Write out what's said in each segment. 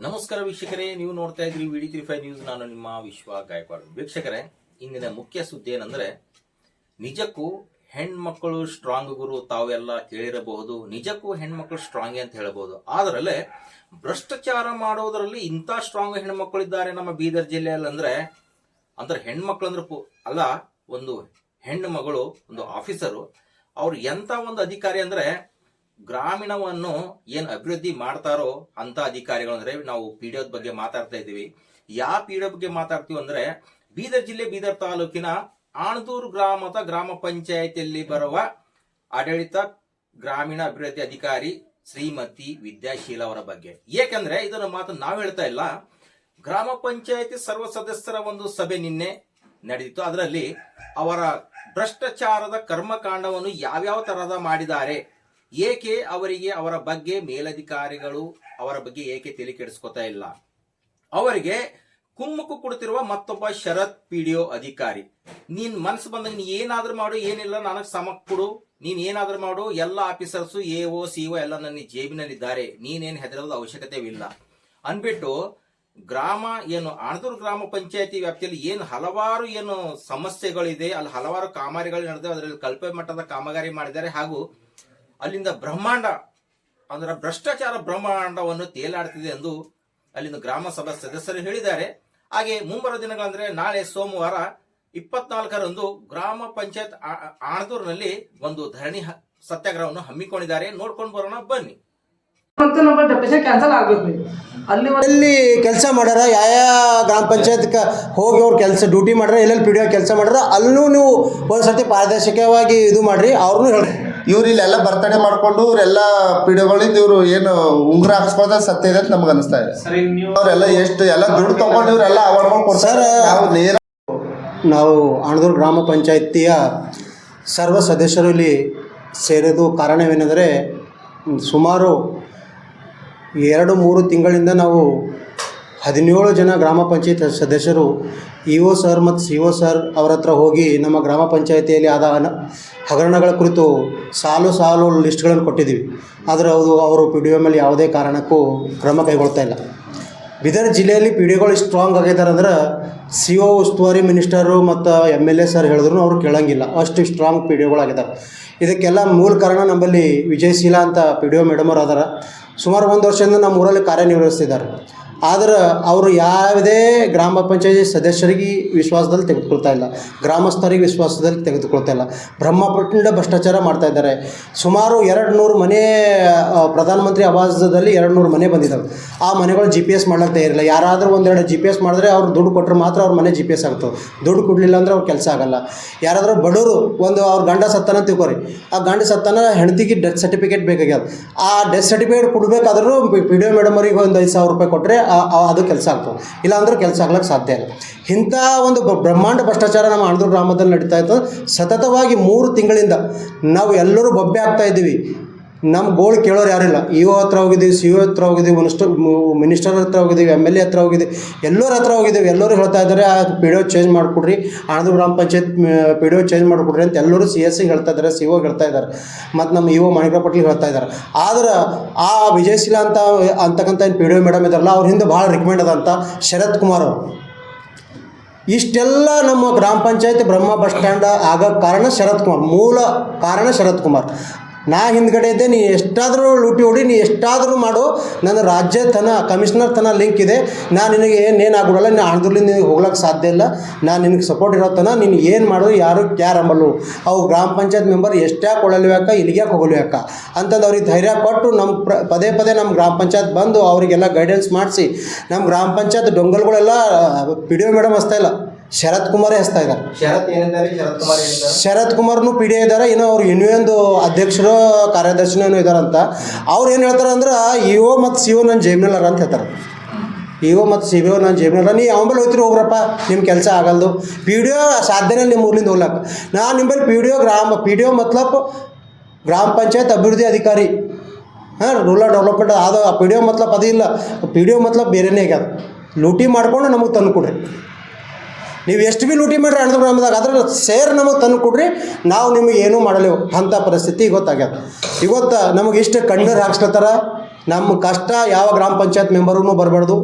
ನಮಸ್ಕಾರ ವೀಕ್ಷಕರೇ, ನೀವು ನೋಡ್ತಾ ಇದ್ರಿ ವಿಡಿ ತ್ರೀ ಫೈವ್ ನ್ಯೂಸ್. ನಾನು ನಿಮ್ಮ ವಿಶ್ವ ಗಾಯಕ್ವಾಡ್. ವೀಕ್ಷಕರೇ, ಇಂದಿನ ಮುಖ್ಯ ಸುದ್ದಿ ಏನಂದ್ರೆ ನಿಜಕ್ಕೂ ಹೆಣ್ಮಕ್ಕಳು ಸ್ಟ್ರಾಂಗ್ ಗುರು ತಾವೆಲ್ಲ ಕೇಳಿರಬಹುದು. ನಿಜಕ್ಕೂ ಹೆಣ್ಮಕ್ಳು ಸ್ಟ್ರಾಂಗ್ ಅಂತ ಹೇಳಬಹುದು ಆದ್ರಲ್ಲೇ, ಭ್ರಷ್ಟಾಚಾರ ಮಾಡೋದರಲ್ಲಿ ಇಂಥ ಸ್ಟ್ರಾಂಗ್ ಹೆಣ್ಮಕ್ಳಿದ್ದಾರೆ ನಮ್ಮ ಬೀದರ್ ಜಿಲ್ಲೆಯಲ್ಲಿ ಅಂದ್ರೆ ಅಂದ್ರೆ ಹೆಣ್ಮಕ್ಳು ಅಂದ್ರೆ ಅಲ್ಲ, ಒಂದು ಹೆಣ್ಣು ಮಗಳು, ಒಂದು ಆಫೀಸರು ಅವ್ರು ಎಂತ ಒಂದು ಅಧಿಕಾರಿ ಅಂದ್ರೆ ಗ್ರಾಮೀಣವನ್ನು ಏನ್ ಅಭಿವೃದ್ಧಿ ಮಾಡ್ತಾರೋ ಅಂತ ಅಧಿಕಾರಿಗಳು ಅಂದ್ರೆ ನಾವು ಪಿ ಬಗ್ಗೆ ಮಾತಾಡ್ತಾ ಇದ್ದೀವಿ. ಯಾವ ಪಿ ಬಗ್ಗೆ ಮಾತಾಡ್ತೀವಿ ಅಂದ್ರೆ ಬೀದರ್ ಜಿಲ್ಲೆ, ಬೀದರ್ ತಾಲೂಕಿನ ಆಣದೂರು ಗ್ರಾಮದ ಗ್ರಾಮ ಪಂಚಾಯತಿಯಲ್ಲಿ ಬರುವ ಆಡಳಿತ ಗ್ರಾಮೀಣ ಅಭಿವೃದ್ಧಿ ಅಧಿಕಾರಿ ಶ್ರೀಮತಿ ವಿದ್ಯಾಶೀಲ ಅವರ ಬಗ್ಗೆ. ಏಕೆಂದ್ರೆ ಇದನ್ನು ಮಾತು ನಾವು ಹೇಳ್ತಾ ಇಲ್ಲ. ಗ್ರಾಮ ಪಂಚಾಯತಿ ಸರ್ವ ಸದಸ್ಯರ ಒಂದು ಸಭೆ ನಿನ್ನೆ ನಡೆದಿತ್ತು ಅದರಲ್ಲಿ ಅವರ ಭ್ರಷ್ಟಾಚಾರದ ಕರ್ಮಕಾಂಡವನ್ನು ಯಾವ್ಯಾವ ತರಹದ ಮಾಡಿದ್ದಾರೆ ಏಕೆ ಅವರಿಗೆ ಅವರ ಬಗ್ಗೆ ಮೇಲಧಿಕಾರಿಗಳು ಅವರ ಬಗ್ಗೆ ಏಕೆ ತಲೆ ಕೆಡಿಸ್ಕೊತಾ ಇಲ್ಲ? ಅವರಿಗೆ ಕುಮ್ಮಕ್ಕು ಕೊಡ್ತಿರುವ ಮತ್ತೊಬ್ಬ ಶರತ್ ಪಿಡಿಒ ಅಧಿಕಾರಿ. ನೀನ್ ಮನಸ್ಸು ಬಂದಾಗ ನೀ ಏನಾದ್ರೂ ಮಾಡು, ಏನಿಲ್ಲ ನನಗೆ ಸಮ ಕೊಡು. ನೀನ್ ಏನಾದ್ರೂ ಮಾಡು, ಎಲ್ಲ officers, A O C O ಎಲ್ಲ ನನ್ನ ಜೇಬಿನಲ್ಲಿದ್ದಾರೆ. ನೀನೇನು ಹೆದರದ ಅವಶ್ಯಕತೆವಿಲ್ಲ. ಅನ್ಬಿಟ್ಟು ಗ್ರಾಮ ಏನು ಆಣದೂರು ಗ್ರಾಮ ಪಂಚಾಯತಿ ವ್ಯಾಪ್ತಿಯಲ್ಲಿ ಏನು ಹಲವಾರು ಏನು ಸಮಸ್ಯೆಗಳಿದೆ, ಅಲ್ಲಿ ಹಲವಾರು ಕಾಮಗಾರಿಗಳು ನಡೆದಿವೆ ಅದರಲ್ಲಿ ಕಲ್ಪೆ ಮಟ್ಟದ ಕಾಮಗಾರಿ ಮಾಡಿದ್ದಾರೆ. ಹಾಗೂ ಅಲ್ಲಿಂದ ಬ್ರಹ್ಮಾಂಡ ಅಂದ್ರೆ ಭ್ರಷ್ಟಾಚಾರ ಬ್ರಹ್ಮಾಂಡವನ್ನು ತೇಲಾಡ್ತಿದೆ ಎಂದು ಅಲ್ಲಿನ ಗ್ರಾಮ ಸಭಾ ಸದಸ್ಯರು ಹೇಳಿದ್ದಾರೆ. ಹಾಗೆ ಮುಂಬರುವ ದಿನಗಳಂದ್ರೆ ನಾಳೆ ಸೋಮವಾರ ಇಪ್ಪತ್ನಾಲ್ಕರಂದು ಗ್ರಾಮ ಪಂಚಾಯತ್ ಆಣದೂರ್ನಲ್ಲಿ ಒಂದು ಧರಣಿ ಹ- ಸತ್ಯಾಗ್ರಹವನ್ನು ಹಮ್ಮಿಕೊಂಡಿದ್ದಾರೆ. ನೋಡ್ಕೊಂಡು ಬರೋಣ ಬನ್ನಿ. ಕ್ಯಾನ್ಸಲ್ ಆಗ್ಬೇಕು. ಅಲ್ಲಿ ಎಲ್ಲಿ ಕೆಲಸ ಮಾಡ್ಯಾರ? ಯಾವ ಗ್ರಾಮ ಪಂಚಾಯತ್ ಹೋಗಿ ಅವ್ರು ಕೆಲಸ ಡ್ಯೂಟಿ ಮಾಡ್ಯಾರ? ಎಲ್ಲೆಲ್ಲಿ ಪಿ ಡಿ ಕೆಲಸ ಮಾಡ್ಯಾರ? ಅಲ್ಲೂ ನೀವು ಒಂದ್ಸರ್ತಿ ಪಾರದರ್ಶಕವಾಗಿ ಇದು ಮಾಡ್ರಿ ಅವ್ರನ್ನೂ ಹೇಳ್ರಿ. ಇವ್ರು ಇಲ್ಲೆಲ್ಲ ಬರ್ತಡೆ ಮಾಡ್ಕೊಂಡು ಇವರೆಲ್ಲ ಪಿಡಿಯೋಗಳಿಂದ ಇವರು ಏನು ಉಂಗುರ ಹಾಕ್ಸ್ಬೋದ ಸತ್ಯ ಇದೆ ಅಂತ ನಮ್ಗೆ ಅನಿಸ್ತಾ ಇದೆ. ಅವರೆಲ್ಲ ಎಷ್ಟು ಎಲ್ಲ ದುಡ್ಡು ತಗೊಂಡು ಇವರೆಲ್ಲ ಅವಾರ್ಡ್ ಮಾಡ್ಕೊಡ್ತಾರೆ Sir, ನಾವು ನೇರ ನಾವು ಅಣದೂರು ಗ್ರಾಮ ಪಂಚಾಯತಿಯ ಸರ್ವ ಸದಸ್ಯರು ಇಲ್ಲಿ ಸೇರೋದು ಕಾರಣವೇನೆಂದರೆ ಸುಮಾರು ಎರಡು ಮೂರು ತಿಂಗಳಿಂದ ನಾವು ಹದಿನೇಳು ಜನ ಗ್ರಾಮ ಪಂಚಾಯತ್ ಸದಸ್ಯರು, ಇ ಒ ಸರ್ ಮತ್ತು ಸಿ ಒ ಸರ್ ಅವರ ಹತ್ರ ಹೋಗಿ ನಮ್ಮ ಗ್ರಾಮ ಪಂಚಾಯತಿಯಲ್ಲಿ ಆದ ಅನ ಹಗರಣಗಳ ಕುರಿತು ಸಾಲು ಸಾಲು ಲಿಸ್ಟ್ಗಳನ್ನು ಕೊಟ್ಟಿದ್ದೀವಿ. ಆದರೆ ಅದು ಅವರು ಪಿ ಡಿ ಒ ಮೇಲೆ ಯಾವುದೇ ಕಾರಣಕ್ಕೂ ಕ್ರಮ ಕೈಗೊಳ್ತಾ ಇಲ್ಲ. ಬೀದರ್ ಜಿಲ್ಲೆಯಲ್ಲಿ ಪಿ ಡಿಗಳು ಸ್ಟ್ರಾಂಗ್ ಆಗಿದ್ದಾರೆ ಅಂದ್ರೆ ಸಿ ಒ ಉಸ್ತುವಾರಿ ಮಿನಿಸ್ಟರು ಮತ್ತು ಎಂ ಎಲ್ ಎ ಸರ್ ಹೇಳಿದ್ರು ಅವರು ಕೇಳೋಂಗಿಲ್ಲ. ಅಷ್ಟು ಸ್ಟ್ರಾಂಗ್ ಪಿ ಡಿಗಳಾಗಿದ್ದಾರೆ ಇದಕ್ಕೆಲ್ಲ ಮೂಲ ಕಾರಣ ನಮ್ಮಲ್ಲಿ ವಿಜಯಶೀಲ ಅಂತ ಪಿ ಡಿ ಒ ಮೇಡಮ್ ಅವ್ರು ಅದಾರ. ಸುಮಾರು ಒಂದು ವರ್ಷದಿಂದ ನಮ್ಮ ಊರಲ್ಲಿ ಕಾರ್ಯನಿರ್ವಹಿಸ್ತಿದ್ದಾರೆ. ಆದ್ರೆ ಅವರು ಯಾವುದೇ ಗ್ರಾಮ ಪಂಚಾಯತಿ ಸದಸ್ಯರಿಗೆ ವಿಶ್ವಾಸದಲ್ಲಿ ತೆಗೆದುಕೊಳ್ತಾ ಇಲ್ಲ. ಗ್ರಾಮಸ್ಥರಿಗೆ ವಿಶ್ವಾಸದಲ್ಲಿ ತೆಗೆದುಕೊಳ್ತಾ ಇಲ್ಲ. ಬ್ರಹ್ಮಪಟ್ಟಣ ಭ್ರಷ್ಟಾಚಾರ ಮಾಡ್ತಾ ಇದ್ದಾರೆ. ಸುಮಾರು ಎರಡು ನೂರು ಮನೆ ಪ್ರಧಾನಮಂತ್ರಿ ಆವಾಸದಲ್ಲಿ ಎರಡು ನೂರು ಮನೆ ಬಂದಿದ್ದಾವೆ. ಆ ಮನೆಗಳು ಜಿ ಪಿ ಎಸ್ ಮಾಡ್ಲಿಕ್ಕೆ ತಯಾರಿಲ್ಲ ಯಾರಾದರೂ ಒಂದೆರಡು ಜಿ ಪಿ ಎಸ್ ಮಾಡಿದ್ರೆ ಅವ್ರು ದುಡ್ಡು ಕೊಟ್ಟರೆ ಮಾತ್ರ ಅವ್ರ ಮನೆ ಜಿ ಪಿ ಎಸ್ ಆಗ್ತವೆ ದುಡ್ಡು ಕೊಡಲಿಲ್ಲ ಅಂದ್ರೆ ಅವ್ರ ಕೆಲಸ ಆಗಲ್ಲ. ಯಾರಾದರೂ ಬಡವರು ಒಂದು ಅವ್ರ ಗಂಡ ಸತ್ತಾನ ತಿಳ್ಕೊರಿ. ಆ ಗಂಡ ಸತ್ತಾನ ಹೆಂಡತಿಗೆ ಡೆತ್ ಸರ್ಟಿಫಿಕೇಟ್ ಬೇಕಾಗ್ಯದ. ಆ ಡೆತ್ ಸರ್ಟಿಫಿಕೇಟ್ ಕೊಡಬೇಕಾದ್ರೂ ಪಿ ಡಿ ಒ ಮೇಡಮ್ ಅವ್ರಿಗೆ ಒಂದು ಐದು ಸಾವಿರ ರೂಪಾಯಿ ಕೊಟ್ಟರೆ ಅದು ಕೆಲಸ ಆಗ್ತದೆ. ಇಲ್ಲಾಂದ್ರೆ ಕೆಲಸ ಆಗ್ಲಿಕ್ಕೆ ಸಾಧ್ಯ ಇಲ್ಲ. ಇಂಥ ಒಂದು ಬ್ರಹ್ಮಾಂಡ ಭ್ರಷ್ಟಾಚಾರ ನಮ್ಮ ಆಂಧ್ರ ಗ್ರಾಮದಲ್ಲಿ ನಡೀತಾ ಇತ್ತು. ಸತತವಾಗಿ ಮೂರು ತಿಂಗಳಿಂದ ನಾವು ಎಲ್ಲರೂ ಬೊಬ್ಬೆ ಆಗ್ತಾ ಇದ್ದೀವಿ. ನಮ್ಮ ಗೋಳು ಕೇಳೋರು ಯಾರಿಲ್ಲ. ಇ ಒ ಹತ್ರ ಹೋಗಿದ್ದೀವಿ ಸಿ ಒ ಹತ್ರ ಹೋಗಿದ್ದೀವಿ, ಮಿನಿಸ್ಟರ್ ಮಿನಿಸ್ಟರ್ ಹತ್ರ ಹೋಗಿದ್ದೀವಿ, ಎಂ ಎಲ್ ಎ ಹತ್ರ ಹೋಗಿದ್ದೀವಿ, ಎಲ್ಲರ ಹತ್ರ ಹೋಗಿದ್ದೀವಿ, ಎಲ್ಲರೂ ಹೇಳ್ತಾ ಇದ್ದಾರೆ, ಆ ಪಿ ಡಿ ಒ ಚೇಂಜ್ ಮಾಡಿಕೊಡ್ರಿ, ಆನಂದ ಗ್ರಾಮ panchayat P D O change ಮಾಡಿಕೊಡ್ರಿ ಅಂತ ಎಲ್ಲರೂ ಸಿ ಎಸ್ ಸಿ ಹೇಳ್ತಾ ಇದ್ದಾರೆ ಸಿ ಒ ಹೇಳ್ತಾ ಇದ್ದಾರೆ, ಮತ್ತು ನಮ್ಮ ಇ ಒ ಮಾಣಿಕ ಹೇಳ್ತಾ ಇದ್ದಾರೆ. ಆದ್ರೆ ಆ ವಿಜಯಶೀಲ ಅಂತ ಅಂತಕ್ಕಂಥ ಏನು ಪಿ ಡಿ ಒ ಮೇಡಮ್ ಇದ್ದಾರಲ್ಲ, ಅವ್ರ ಹಿಂದೆ ಭಾಳ ರಿಕಮೆಂಡ್ ಅಂತ ಶರತ್ ಕುಮಾರ್ ಅವರು. ಇಷ್ಟೆಲ್ಲ ನಮ್ಮ ಗ್ರಾಮ ಪಂಚಾಯತ್ ಬ್ರಹ್ಮ ಬಸ್ ಸ್ಟ್ಯಾಂಡ್ ಆಗೋ ಕಾರಣ ಶರತ್ ಕುಮಾರ್, ಮೂಲ ಕಾರಣ ಶರತ್ ಕುಮಾರ್. ನಾ ಹಿಂದ್ಗಡೆ ಇದ್ದೆ, ನೀ ಎಷ್ಟಾದರೂ ಲೂಟಿ ಹೊಡಿ, ನೀ ಎಷ್ಟಾದರೂ ಮಾಡು. ನನ್ನ ರಾಜ್ಯ ತನ ಕಮಿಷನರ್ ತನ ಲಿಂಕ್ ಇದೆ. ನಾನು ನಿನಗೆ ಏನೇನು ಏನು ಆಗ್ಬಿಡಲ್ಲ, ನೀನು ಆಂಧ್ರದಿಂದ ನಿನಗೆ ಹೋಗ್ಲಿಕ್ಕೆ ಸಾಧ್ಯ ಇಲ್ಲ. ನಾನು ನಿನಗೆ ಸಪೋರ್ಟ್ ಇರೋ ತನ, ನೀನು ಏನು ಮಾಡೋದು ಯಾರು ಕ್ಯಾರ್ ಅಂಬಲ್ಲು ಅವು ಗ್ರಾಮ ಪಂಚಾಯತ್ ಮೆಂಬರ್ ಎಷ್ಟ್ಯಾಕೆ ಕೊಡಲ್ವ್ಯಾಕ ಇಲ್ಲಿಗ್ಯಾಕೆ ಹೋಗಲ್ವ್ಯಾಕ ಅಂತಂದು ಅವ್ರಿಗೆ ಧೈರ್ಯ ಕೊಟ್ಟು ನಮ್ಮ ಪ್ರ ಪದೇ ಪದೇ ನಮ್ಮ ಗ್ರಾಮ ಪಂಚಾಯತ್ ಬಂದು ಅವರಿಗೆಲ್ಲ ಗೈಡೆನ್ಸ್ ಮಾಡಿಸಿ. ನಮ್ಮ ಗ್ರಾಮ ಪಂಚಾಯತ್ ಡೊಂಗಲ್ಗಳೆಲ್ಲ ಪಿ ಡಿ ಒ ಮೇಡಮ್ ಅಷ್ಟೇ ಇಲ್ಲ. ಶರತ್ ಕುಮಾರೇ ಹಚ್ತಾ ಇದ್ದಾರೆ ಶರತ್ ಏನಿದ್ದಾರೆ? ಶರತ್ ಕುಮಾರ್ ಏನಿದ್ದಾರೆ? ಶರತ್ ಕುಮಾರ್ನು ಪಿ ಡಿ ಇದ್ದಾರೆ. ಇನ್ನು ಅವ್ರು ಇನ್ನೊಂದು ಅಧ್ಯಕ್ಷರು ಕಾರ್ಯದರ್ಶಿನೂ ಏನೋ ಇದಾರಂತ ಅವ್ರು ಏನು ಹೇಳ್ತಾರೆ ಅಂದ್ರೆ ಇ ಒ ಮತ್ತು ಸಿ ಒ ನನ್ನ ಜೇಬ್ನಲ್ಲಾರ ಅಂತ ಹೇಳ್ತಾರೆ. ಇ ಒ ಮತ್ತು ಸಿ ಬಿ ಒ ನನ್ನ ಜೇಬ್ನಲ್ಲ ನೀ ಅವಂಬಲ್ಲಿ ಹೋಯ್ತಿರಿ ಹೋಗ್ರಪ್ಪ. ನಿಮ್ಮ ಕೆಲಸ ಆಗಲ್ದು. ಪಿ ಡಿ ಒ ಸಾಧ್ಯನೇ ನಿಮ್ಮ ಊರ್ಲಿಂದ ಹೋಗ್ಲಕ್ಕ ನಾನು ನಿಮ್ಮಲ್ಲಿ ಪಿ ಡಿ ಒ ಗ್ರಾಮ ಪಿ ಡಿ ಒ ಮತ್ಲಬ್ ಗ್ರಾಮ ಪಂಚಾಯತ್ ಅಭಿವೃದ್ಧಿ ಅಧಿಕಾರಿ. ಹಾಂ ರೂರಲ್ ಡೆವಲಪ್ಮೆಂಟ್ ಅದು ಪಿ ಡಿ ಒ ಮತ್ಲಬ್ ಅದು ಇಲ್ಲ. ಪಿ ಡಿ ಒ ಮತ್ಲಬ್ ಬೇರೆನೇ ಆಗ್ಯದ. ಲೂಟಿ ಮಾಡ್ಕೊಂಡು ನಮಗೆ ತಂದು ಕೊಡ್ರಿ. ನೀವು ಎಷ್ಟು ಬಿ ಲೂಟಿ ಮಾಡಿರಿ ಅಣ್ಣ ಗ್ರಾಮದಾಗ ಅದ್ರ ಸೇರ್ ನಮಗೆ ತಂದು ಕೊಡ್ರಿ, ನಾವು ನಿಮಗೆ ಏನೂ ಮಾಡಲೇವು ಅಂಥ ಪರಿಸ್ಥಿತಿ ಗೊತ್ತಾಗ್ಯದ. ಇವತ್ತು ನಮಗೆ ಇಷ್ಟು ಕಣ್ಣೀರು ಹಾಕ್ಸ್ಲತ್ತಾರ? ನಮ್ಮ ಕಷ್ಟ ಯಾವ ಗ್ರಾಮ ಪಂಚಾಯತ್ ಮೆಂಬರ್ಗೂ ಬರಬಾರ್ದು.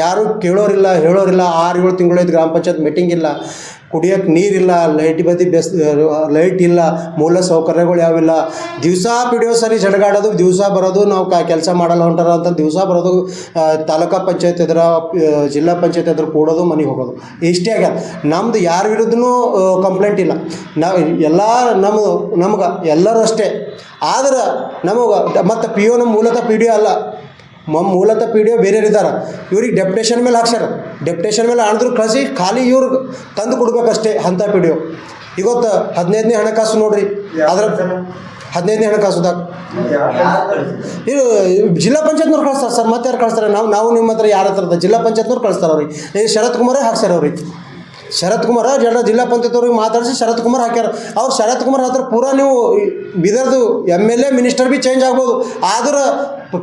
ಯಾರೂ ಕೇಳೋರಿಲ್ಲ, ಹೇಳೋರಿಲ್ಲ. ಆರು ಏಳು ತಿಂಗಳೈದು ಗ್ರಾಮ ಪಂಚಾಯತ್ ಮೀಟಿಂಗ್ ಇಲ್ಲ. ಕುಡಿಯೋಕ್ಕೆ ನೀರಿಲ್ಲ ಲೈಟ್ ಬದಿ ಬೆಸ್ ಲೈಟ್ ಇಲ್ಲ, ಮೂಲ ಸೌಕರ್ಯಗಳು ಯಾವಿಲ್ಲ. ದಿವಸ ಪಿಡಿಯೋ ಸರಿ ಜಡಗಾಡೋದು, ದಿವಸ ಬರೋದು, ನಾವು ಕ, ಕೆಲಸ ಮಾಡಲ್ಲ ಹೊಂಟಾರ ಅಂತ ದಿವಸ ಬರೋದು ತಾಲೂಕಾ ಪಂಚಾಯತ್ ಎದುರ ಜಿಲ್ಲಾ ಪಂಚಾಯತ್ ಎದುರು ಕೂಡೋದು, ಮನೆಗೆ ಹೋಗೋದು. ಇಷ್ಟೇ ಆಗ್ಯದ. ನಮ್ದು ಯಾರ ವಿರುದ್ಧನೂ ಕಂಪ್ಲೇಂಟ್ ಇಲ್ಲ. ನಾವು ಎಲ್ಲ ನಮ್ಮ ನಮ್ಗೆ ಎಲ್ಲರೂ ಅಷ್ಟೇ. ಆದ್ರೆ ನಮಗೆ, ಮತ್ತು ಪಿ ಒ ನಮ್ಮ ಮೂಲತಃ ಪಿ ಡಿ ಅಲ್ಲ. ಮೂಲತಃ ಪಿ ಡಿ ಒ ಬೇರೆಯವ್ರು ಇದ್ದಾರೆ ಇವ್ರಿಗೆ ಡೆಪ್ಟೇಷನ್ ಮೇಲೆ ಹಾಕ್ಸ್ಯಾರ. ಡೆಪ್ಟೇಷನ್ ಮೇಲೆ ಆಣಿದ್ರು ಕಳಿಸಿ ಖಾಲಿ ಇವ್ರಿಗೆ ತಂದು ಕೊಡ್ಬೇಕಷ್ಟೇ ಅಂಥ ಪಿ ಡಿ ಒ. ಇವತ್ತು ಹದಿನೈದನೇ ಹಣಕಾಸು ನೋಡ್ರಿ. ಅದ್ರ ಹದಿನೈದನೇ ಹಣಕಾಸುದಾಗ ಇದು ಜಿಲ್ಲಾ ಪಂಚಾಯತ್ನವ್ರು ಕಳಿಸ್ತಾರೆ ಸರ್ ಮತ್ತೆ ಯಾರು ಕಳಿಸ್ತಾರೆ? ನಾವು ನಾವು ನಿಮ್ಮ ಹತ್ರ ಯಾರ ಹತ್ರ ಜಿಲ್ಲಾ ಪಂಚಾಯತ್ನವ್ರು ಕಳಿಸ್ತಾರೆ ಅವ್ರಿಗೆ. ಈಗ ಶರತ್ ಕುಮಾರೇ ಹಾಕ್ಸ್ಯಾರ ಅವ್ರಿಗೆ. ಶರತ್ ಕುಮಾರ ಜನ ಜಿಲ್ಲಾ ಪಂಚಾಯತ್ ಅವ್ರಿಗೆ ಮಾತಾಡಿಸಿ ಶರತ್ ಕುಮಾರ್ ಹಾಕ್ಯಾರ. ಅವ್ರು ಶರತ್ ಕುಮಾರ್ ಹತ್ರ ಪೂರಾ ನೀವು ಬಿದರ್ದು M L A minister be change ಆಗ್ಬೋದು. ಆದ್ರೆ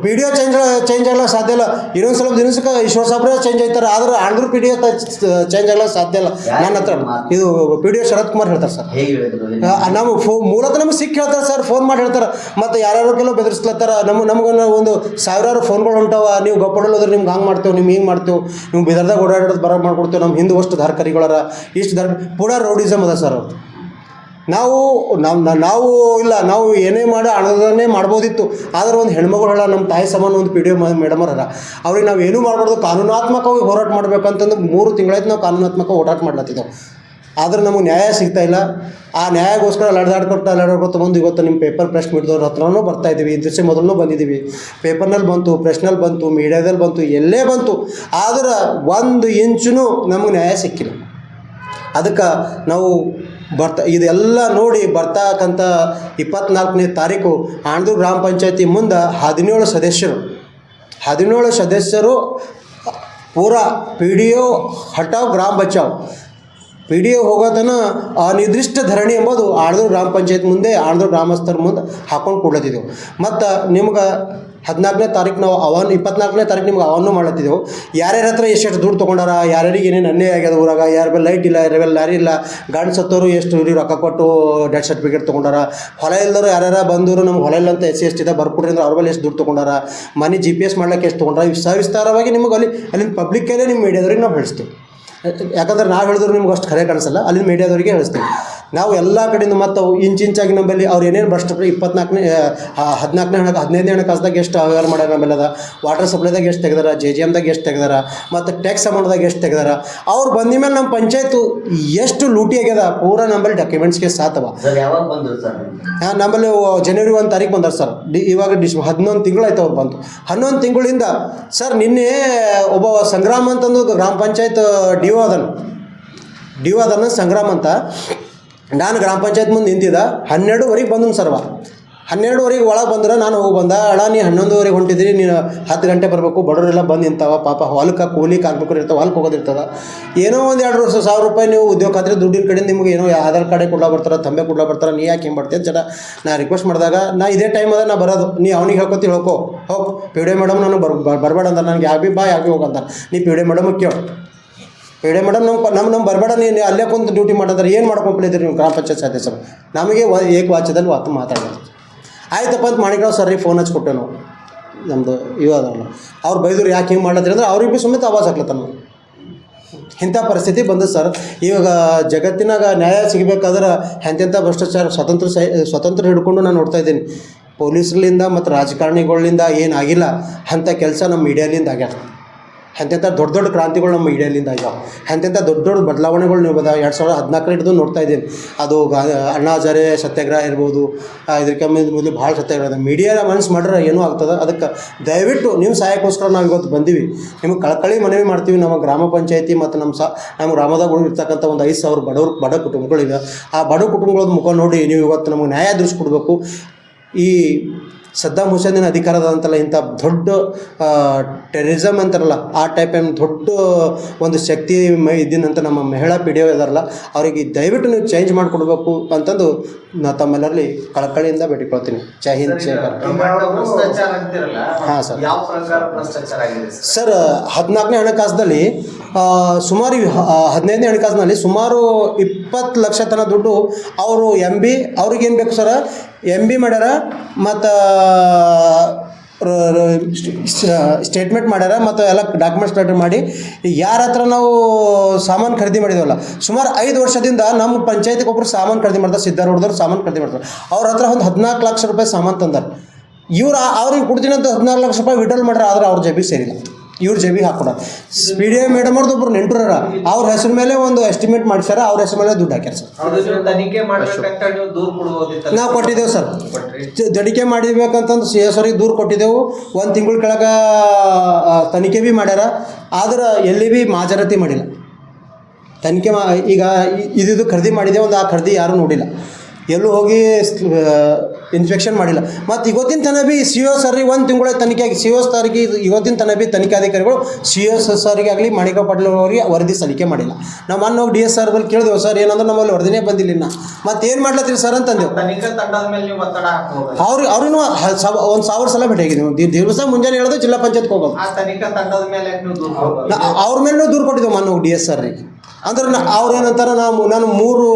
P D O change change ಆಗಲ್ಲ ಸಾಧ್ಯ ಇಲ್ಲ. ಇನ್ನೊಂದು ಸ್ವಲ್ಪ ದಿನಕ್ಕೆ ಈಶ್ವರ ಸಾಬ್ರೆ ಚೇಂಜ್ ಆಯ್ತಾರೆ. ಆದ್ರೆ Andhra P D O change ಆಗಲ್ಲ ಸಾಧ್ಯ ಇಲ್ಲ. ನನ್ನ ಹತ್ರ ಇದು P D O Sharath Kumar ಹೇಳ್ತಾರೆ ಸರ್. ನಮ್ಮ ಫೋ ಮೂಲತಃ ನಮಗೆ ಸಿಕ್ಕಿ ಹೇಳ್ತಾರೆ ಸರ್. ಫೋನ್ ಮಾಡಿ ಹೇಳ್ತಾರೆ. ಮತ್ತು ಯಾರ್ಯಾರು ಕೆಲವು ಬೆದರಿಸ್ಲತ್ತಾರ? ನಮ್ಮ ನಮ್ಗೆ ಒಂದು ಸಾವಿರಾರು ಫೋನ್ಗಳು ಹೊಂಟಾವ ನೀವು ಗೊಪ್ಪಡಲ್ ಹೋದ್ರೆ ನಿಮ್ಗೆ ಹಂಗೆ ಮಾಡ್ತೇವೆ ನಿಮ್ಗೆ ಹಿಂಗೆ ಮಾಡ್ತೇವೆ. ನೀವು ಬಿದರ್ದಾಗ ಓಡಾಡೋದು ಬರೋ ಮಾಡ್ಕೊಡ್ತೇವೆ. ನಮ್ಮ ಹಿಂದೂ ಅಷ್ಟು ಧಾರಕರಿಗಳರ. ಇಷ್ಟು ಧಾರ ಪೂರಾ ರೌಡಿಸಮ್ ಅದ ಸರ್ ನಾವು ನಮ್ಮ ನಾವು ಇಲ್ಲ, ನಾವು ಏನೇ ಮಾಡೋ, ಹಣದನ್ನೇ ಮಾಡ್ಬೋದಿತ್ತು. ಆದರೆ ಒಂದು ಹೆಣ್ಮಗಳು ನಮ್ಮ ತಾಯಿ ಸಮಾನ ಒಂದು ಪಿ ಡಿ ಒ ಮೇಡಮ್ ಅವ್ರಿಗೆ ನಾವು ಏನೂ ಮಾಡ್ಬಾರ್ದು, ಕಾನೂನಾತ್ಮಕವಾಗಿ ಹೋರಾಟ ಮಾಡಬೇಕಂತಂದು ಮೂರು ತಿಂಗಳಾಯ್ತು ನಾವು ಕಾನೂನಾತ್ಮಕ ಹೋರಾಟ ಮಾಡ್ಲತ್ತಿದ್ದೆವು. ಆದ್ರೆ ನಮಗೆ ನ್ಯಾಯ ಸಿಗ್ತಾ ಇಲ್ಲ. ಆ ನ್ಯಾಯಕ್ಕೋಸ್ಕರ ಲಡ್ದಾಡ್ಕೊತ ಲಡ್ದಾಡ್ಕೊತ ಬಂದು ಇವತ್ತು ನಿಮ್ಮ ಪೇಪರ್ ಪ್ರೆಸ್ ಮಿಡಿದವ್ರ ಹತ್ರನೂ ಬರ್ತಾ ಇದ್ದೀವಿ. ಇದಕ್ಕೆ ಮೊದಲು ಬಂದಿದ್ದೀವಿ. ಪೇಪರ್ನಲ್ಲಿ ಬಂತು ಪ್ರೆಸ್ನಲ್ಲಿ ಬಂತು ಮೀಡಿಯಾದಲ್ಲಿ ಬಂತು, ಎಲ್ಲೇ ಬಂತು. ಆದರೆ ಒಂದು ಇಂಚುನೂ ನಮಗೆ ನ್ಯಾಯ ಸಿಕ್ಕಿಲ್ಲ. ಅದಕ್ಕೆ ನಾವು ಬರ್ತಾ ಇದೆಲ್ಲ ನೋಡಿ ಬರ್ತಕ್ಕಂಥ ಇಪ್ಪತ್ನಾಲ್ಕನೇ ತಾರೀಕು ಆಣದೂರು ಗ್ರಾಮ ಪಂಚಾಯತಿ ಮುಂದೆ ಹದಿನೇಳು ಸದಸ್ಯರು. ಹದಿನೇಳು ಸದಸ್ಯರು ಪೂರಾ ಪಿ ಡಿ ಒ ಹಟಾವ್ ಗ್ರಾಮ ಬಚಾವ್. ಪಿ ಡಿ ಒ ಹೋಗೋತನ ನಿರ್ದಿಷ್ಟ ಧರಣಿ ಎಂಬುದು ಆಣದೂರು ಗ್ರಾಮ ಪಂಚಾಯತ್ ಮುಂದೆ ಆಣದೂರು ಗ್ರಾಮಸ್ಥರ ಮುಂದೆ ಹಾಕೊಂಡು ಕೊಡ್ಲತ್ತಿದ್ದೆವು. ಮತ್ತು ನಿಮ್ಗೆ ಹದಿನಾಲ್ಕನೇ ತಾರೀಕು ನಾವು ಅವನ್ ಇಪ್ಪತ್ನಾಲ್ಕನೇ ತಾರೀಕು ನಿಮ್ಗೆ ಅವನ್ನು ಮಾಡ್ಲತ್ತಿದ್ದೆವು. ಯಾರ್ಯಾರ ಹತ್ರ ಎಷ್ಟೆಷ್ಟು ದುಡ್ಡು ತೊಗೊಂಡಾರ, ಯಾರ್ಯಾರಿಗೆ ಏನೇನು ಅನ್ಯಾಯ ಆಗ್ಯದ ಊರಾಗ, ಯಾರ ಮೇಲೆ ಲೈಟ್ ಇಲ್ಲ, ಯಾರ ಮೇಲೆ ಲಾರಿ ಇಲ್ಲ, ಗಾಡಿ ಸತ್ತೋರು ಎಷ್ಟು ಇವ್ರಿಗೆ ರೊಕ್ಕ ಕೊಟ್ಟು ಡೆತ್ ಸರ್ಟಿಫಿಕೇಟ್ ತೊಗೊಂಡಾರ, ಹೊಲ ಇಲ್ದವರು ಯಾರ್ಯಾರ ಬಂದರು ನಮ್ಗೆ ಹೊಲ ಇಲ್ಲ ಅಂತ ಎಸ್ ಸಿ, ಎಸ್ ಇದೆ ಬರ್ಕೊಡ್ರಿ ಅಂದ್ರೆ ಅವ್ರ ಮೇಲೆ ಎಷ್ಟು ದುಡ್ಡು ತೊಗೊಂಡಾರ, ಮನೆ ಜಿ ಪಿ ಎಸ್ ಮಾಡ್ಲಿಕ್ಕೆ ಎಷ್ಟು ತೊಗೊಂಡ್ರ ಸವಿಸ್ತಾರವಾಗಿ ನಿಮಗೆ ಅಲ್ಲಿ, ಅಲ್ಲಿನ ಪಬ್ಲಿಕ್ ಕೈಲೇ ನಿಮ್ಮ ಮೀಡಿಯಾದವ್ರಿಗೆ ನಾವು ಹೇಳಿಸ್ತೀವಿ. ಯಾಕಂದ್ರೆ ನಾವು ಹೇಳಿದ್ರು ನಿಮ್ಗೆ ಅಷ್ಟು ಖರೆ ಕಾಣಿಸಲ್ಲ ಅಲ್ಲಿ ಮೀಡಿಯಾದವರಿಗೆ ಹೇಳಿಸ್ತೀವಿ. ನಾವು ಎಲ್ಲ ಕಡೆಯಿಂದ ಮತ್ತು ಇಂಚಿಂಚಾಗಿ ನಮ್ಮಲ್ಲಿ ಅವ್ರು ಏನೇನು ಭ್ರಷ್ಟ ಇಪ್ಪತ್ನಾಲ್ಕನೇ ಹದಿನಾಲ್ಕನೇ ಹಣ ಹದಿನೈದನೇ ಹಣಕಾಸ್ದಾಗ ಎಷ್ಟು ಅವ್ಯವಹಾರ ಮಾಡ್ಯಾರ ನಂಬಲ್ಲಿ ಅದ. ವಾಟರ್ ಸಪ್ಲೈದಾಗ ಎಷ್ಟು ತೆಗ್ದಾರ ಜೆ ಜಿ ಎಮ್ದಾಗ ಎಷ್ಟು ತೆಗ್ದಾರ ಮತ್ತು ಟ್ಯಾಕ್ಸ್ ಅಮೌಂಟ್ದಾಗ ಎಷ್ಟು ತೆಗ್ದಾರ. ಅವ್ರು ಬಂದ ಮೇಲೆ ನಮ್ಮ ಪಂಚಾಯತು ಎಷ್ಟು ಲೂಟಿ ಆಗ್ಯದ ಪೂರ ನಂಬಲ್ಲಿ ಡಾಕ್ಯುಮೆಂಟ್ಸ್ಗೆ ಸಾತವ ಹಾಂ ನಮ್ಮಲ್ಲಿ ಜನವರಿ ಒಂದು ತಾರೀಕು ಬಂದಾರ ಸರ್. ಡಿ ಇವಾಗ ಡಿಸ್ ಹದಿನೊಂದು ತಿಂಗಳು ಆಯ್ತು ಅವ್ರು ಬಂತು ಹನ್ನೊಂದು ತಿಂಗಳಿಂದ ಸರ್ ನಿನ್ನೆ ಒಬ್ಬ ಸಂಗ್ರಾಮ್ ಅಂತಂದು ಗ್ರಾಮ ಪಂಚಾಯತ್ ಡಿ ಒ ಅದನ್ನು ಡಿ ಒ ಅದನ್ನು ಸಂಗ್ರಾಮ್ ಅಂತ ನಾನು ಗ್ರಾಮ ಪಂಚಾಯತ್ ಮುಂದೆ ನಿಂತಿದ್ದ, ಹನ್ನೆರಡುವರೆಗೆ ಬಂದನು ಸರ್ವ. ಹನ್ನೆರಡುವರೆಗೆ ಒಳಗೆ ಬಂದ್ರೆ ನಾನು ಹೋಗಿ ಬಂದ, ಅಣ್ಣ ನೀ ಹನ್ನೊಂದುವರೆಗೆ ಹೊಂಟಿದ್ರಿ, ನೀನು ಹತ್ತು ಗಂಟೆ ಬರಬೇಕು, ಬಡವರೆಲ್ಲ ಬಂದು ನಿಂತಾವ, ಪಾಪ ಹೊಲಕ್ಕೆ ಕೂಲಿ ಕಾರ್ಮಿಕರು ಇರ್ತಾವೆ ಹೊಲಕ್ಕೆ ಹೋಗೋದಿರ್ತದ ಏನೋ ಒಂದು ಎರಡು ವರ್ಷ, ಸಾವಿರ ರೂಪಾಯಿ ನೀವು ಉದ್ಯೋಗ ಆದರೆ ದುಡ್ಡಿನ ಕಡೆ ನಿಮಗೆ ಏನೋ ಆಧಾರ್ ಕಾರ್ಡೇ ಕೊಡ್ಲಾ ಬರ್ತಾರೆ, ತಂಬೆ ಕೊಡ್ಲಾ ಬರ್ತಾರೆ, ನೀ ಯಾಕೆ ಹಿಂಗೆ ಅಂತ ಜನ ನಾ ರಿಕ್ವೆಸ್ಟ್ ಮಾಡಿದಾಗ, ನಾ ಇದೇ ಟೈಮ್ ಅದ ನಾ ಬರೋದು, ನೀ ಅವ್ನಿಗೆ ಹೇಳ್ಕೊತಿ ಹೇಳ್ಕೊ, ಹೋಗಿ ಪಿ ಡಿ ಮೇಡಮ್ ನಾನು ಬರ್ ಬರಬೇಡ ಅಂತ ನನಗೆ ಯಾಕೆ ಬಿ ಬಾ, ಯಾಕೆ ಬಿ ಹೋಗಂತ ನೀ ಪಿ ಡಿ ಮೇಡಮ್ ಕೇಳು. ಡಿ ಮೇಡಮ್ ನಮ್ಮ ನಮ್ಮ ನಮ್ಮ ಬರಬೇಡ ನೀನು ಅಲ್ಲೇ ಕುಂತು ಡ್ಯೂಟಿ ಮಾಡಿದ್ರೆ. ಏನು ಮಾಡ್ಕೊಂಡ್ಬಿಟ್ಟಿದ್ರಿ ನೀವು? ಗ್ರಾಮ ಪಂಚಾಯತ್ ಸದಸ್ಯರು ನಮಗೆ ವ ಏಕವಾಚ್ಯದಲ್ಲಿ ಮಾತು ಮಾತಾಡೋದು ಆಯ್ತಪ್ಪ ಅಂತ ಮಾಣಿಕರಾವ್ ಸರ್ರಿಗೆ ಫೋನ್ ಹಚ್ಕೊಟ್ಟೆ ನಾವು. ನಮ್ಮದು ಇವ ಅದಲ್ಲ ಅವ್ರು ಬೈದ್ರು ಯಾಕೆ ಹಿಂಗೆ ಮಾಡ್ಲತ್ತೀರಿ ಅಂದ್ರೆ ಅವ್ರಿಗೆ ಭೀ ಸಮೇತ ಆವಾಜ್ ಹಾಕ್ಲತ್ತ ನಾವು ಇಂಥ ಪರಿಸ್ಥಿತಿ ಬಂದದ ಸರ್, ಇವಾಗ ಜಗತ್ತಿನಾಗ ನ್ಯಾಯ ಸಿಗಬೇಕಾದ್ರೆ ಎಂತೆಂಥ ಭ್ರಷ್ಟಾಚಾರ ಸ್ವತಂತ್ರ ಸೈ ಸ್ವತಂತ್ರ ಹಿಡ್ಕೊಂಡು ನಾನು ನೋಡ್ತಾ ಇದ್ದೀನಿ. ಪೊಲೀಸ್ಲಿಂದ ಮತ್ತು ರಾಜಕಾರಣಿಗಳಿಂದ ಏನಾಗಿಲ್ಲ ಅಂಥ ಕೆಲಸ ನಮ್ಮ ಮೀಡಿಯಾಲಿಂದ ಆಗ್ಯಾರ ಎಂತೆಂಥ ದೊಡ್ಡ ದೊಡ್ಡ ಕ್ರಾಂತಿಗಳು ನಮ್ಮ ಇಂಡಿಯಾಲಿಂದ ಆಗ್ಯಾವ ಎಂತೆಂಥ ದೊಡ್ಡ ದೊಡ್ಡ ಬದಲಾವಣೆಗಳು ನೀವು ಅದಾವ ಎರಡು ಸಾವಿರದ ಹದಿನಾಲ್ಕರ ಹಿಡಿದು ನೋಡ್ತಾ ಇದ್ದೀನಿ ಅದು ಗಾ ಸತ್ಯಾಗ್ರಹ ಇರ್ಬೋದು ಇದಕ್ಕೆ ಮೊದಲು ಭಾಳ ಸತ್ಯಾಗ್ರಹ ಮೀಡಿಯಾದ ಮನಸ್ಸು ಮಾಡ್ರೆ ಏನೂ ಆಗ್ತದೆ. ಅದಕ್ಕೆ ದಯವಿಟ್ಟು ನಿಮ್ಮ ಸಹಾಯಕ್ಕೋಸ್ಕರ ನಾವು ಇವತ್ತು ಬಂದೀವಿ. ನಿಮಗೆ ಕಳಕಳಿ ಮನವಿ ಮಾಡ್ತೀವಿ. ನಮ್ಮ ಗ್ರಾಮ ಪಂಚಾಯತಿ ಮತ್ತು ನಮ್ಮ ಸ, ನಮ್ಮ ಗ್ರಾಮದಾಗ ಇರ್ತಕ್ಕಂಥ ಒಂದು ಐದು ಸಾವಿರ ಬಡವರು, ಬಡ ಕುಟುಂಬಗಳಿವೆ. ಆ ಬಡ ಕುಟುಂಬಗಳ ಮುಖ ನೋಡಿ ನೀವು ಇವತ್ತು ನಮಗೆ ನ್ಯಾಯ ಕೊಡಬೇಕು. ಈ ಸದ್ದಾಂ ಹುಸೇನಿನ ಅಧಿಕಾರದ ಅಂತಲ್ಲ ಇಂಥ ದೊಡ್ಡ ಟೆರರಿಸಮ್ ಅಂತಾರಲ್ಲ ಆ ಟೈಪ್ ಏನು ದೊಡ್ಡ ಒಂದು ಶಕ್ತಿ ಮೈ ಇದ್ದಿನಂತ ನಮ್ಮ ಮಹಿಳಾ ಪಿ ಡಿ ಒ ಇದಾರಲ್ಲ ಅವರಿಗೆ ದಯವಿಟ್ಟು ನೀವು ಚೇಂಜ್ ಮಾಡಿಕೊಡ್ಬೇಕು ಅಂತಂದು ನಾ ತಮ್ಮೆಲ್ಲರಲ್ಲಿ ಕಳಕಳಿಯಿಂದ ಬೇಡಿಕೊಳ್ತೀನಿ. ಜೈ ಹಿಂದ್ ಜೈ ಹಾಂ ಸರ್. ಸರ್? ಹದಿನಾಲ್ಕನೇ ಹಣಕಾಸದಲ್ಲಿ ಸುಮಾರು ಹದಿನೈದನೇ ಹಣಕಾಸಿನಲ್ಲಿ ಸುಮಾರು ಇಪ್ಪತ್ತು ಲಕ್ಷ ತನ ದುಡ್ಡು ಅವರು ಎಂ ಬಿ ಅವ್ರಿಗೇನು ಬೇಕು ಸರ್? ಎಂ ಬಿ ಮಾಡ್ಯಾರ ಮತ್ತು ಸ್ಟೇಟ್ಮೆಂಟ್ ಮಾಡ್ಯಾರ ಮತ್ತು ಎಲ್ಲ ಡಾಕ್ಯುಮೆಂಟ್ಸ್ ರೆಡಿ ಮಾಡಿ. ಯಾರ ಹತ್ರ ನಾವು ಸಾಮಾನು ಖರೀದಿ ಮಾಡಿದೇವಲ್ಲ, ಸುಮಾರು ಐದು ವರ್ಷದಿಂದ ನಮ್ಮ ಪಂಚಾಯತಿಗೆ ಒಬ್ಬರು ಸಾಮಾನು ಖರೀದಿ ಮಾಡ್ತಾರೆ ಸಿದ್ಧಾರೂಢದವ್ರು ಸಾಮಾನು ಖರೀದಿ ಮಾಡ್ತಾರೆ. ಅವ್ರ ಹತ್ರ ಒಂದು ಹದಿನಾಲ್ಕು ಲಕ್ಷ ರೂಪಾಯಿ ಸಾಮಾನು ತಂದಾರೆ. ಇವ್ರು ಅವ್ರಿಗೆ ಕೊಡ್ತೀನಿ ಅಂತ ಹದಿನಾಲ್ಕು ಲಕ್ಷ ರೂಪಾಯಿ ವಿಡ್ರಾಲ್ ಮಾಡ್ರೆ ಆದ್ರೆ ಅವ್ರ ಜೇಬಿಗೆ ಸೇರಿಲ್ಲ. ಇವ್ರ ಜೇಬಿಗೆ ಹಾಕೊಡ ಪಿ ಡಿ ಎ ಮೇಡಮ್ ಅವ್ರದ್ದು ಒಬ್ರು ನೆಂಟರ ಅವ್ರ ಹೆಸರು ಮೇಲೆ ಒಂದು ಎಸ್ಟಿಮೇಟ್ ಮಾಡ್ಸ್ಯಾರ ಅವ್ರ ಹೆಸರು ಮೇಲೆ ದುಡ್ಡು ಹಾಕ್ಯಾರ ಸರ್. ನೀವು ಕೊಟ್ಟಿದ್ದೇವೆ ಸರ್. ದಡಿಕೆ ತನಿಖೆ ಮಾಡಿಬೇಕಂತಂದು ಸಿ ಎಸ್ ಅವ್ರಿಗೆ ದೂರು ಕೊಟ್ಟಿದ್ದೆವು. ಒಂದು ತಿಂಗಳ ಕೆಳಗೆ ತನಿಖೆ ಭೀ ಮಾಡ್ಯಾರ. ಆದ್ರೆ ಎಲ್ಲಿ ಭೀ ಮಾಜರತಿ ಮಾಡಿಲ್ಲ. ತನಿಖೆ ಮಾ ಈಗ ಇದಿದು ಖರೀದಿ ಮಾಡಿದೆ ಒಂದು ಆ ಖರೀದಿ ಯಾರೂ ನೋಡಿಲ್ಲ. ಎಲ್ಲೂ ಹೋಗಿ ಇನ್ಸ್ಪೆಕ್ಷನ್ ಮಾಡಿಲ್ಲ. ಮತ್ತು ಇವತ್ತಿನ ತನಕ ಬಿ ಸಿ ಒ ಸರ್ ಒಂದು ತಿಂಗಳ ತನಿಖೆ ಆಗಿ ಸಿ ಒ ಸರ್ಗೆ ಇವತ್ತಿನ ತನಕ ಬಿ ತನಿಖಾಧಿಕಾರಿಗಳು ಸಿ ಎಸ್ ಸರ್ಗೆ ಆಗಲಿ ಮಾಣಿಕ ಪಾಟೀಲ್ ಅವರಿಗೆ ವರದಿ ಸಲ್ಲಿಕೆ ಮಾಡಿಲ್ಲ. ನಾವು ಅನ್ನೋ ಡಿ ಎಸ್ ಸರ್ ಬಲ್ಲಿ ಕೇಳಿದೆವು ಸರ್ ಏನಂದ್ರೆ ನಮ್ಮಲ್ಲಿ ವರದಿನೇ ಬಂದಿಲ್ಲ ಇನ್ನು. ಮತ್ತೆ ಏನು ಮಾಡ್ಲತ್ತೀರಿ ಸರ್ ಅಂತಂದೆವು. ಹಾಕ್ಬೋದು? ಅವ್ರು ಅವ್ರಿಗೂ ಒಂದು ಸಾವಿರ ಸಲ ಭೇಟಿಯಾಗಿದ್ದೀವಿ ದಿವಸ ಮುಂಜಾನೆ ಹೇಳೋದು ಜಿಲ್ಲಾ ಪಂಚಾಯತ್ಗೆ ಹೋಗೋದು. ಅವ್ರ ಮೇಲೂ ದೂರು ಕೊಟ್ಟಿದ್ದೆವು ಅನ್ನೋ ಡಿ ಎಸ್ ಸರ್ ರೀ ಅಂದ್ರೆ ನಾ ಅವ್ರು ಏನಂತಾರೆ ನಾನು ನಾನು ಮೂರು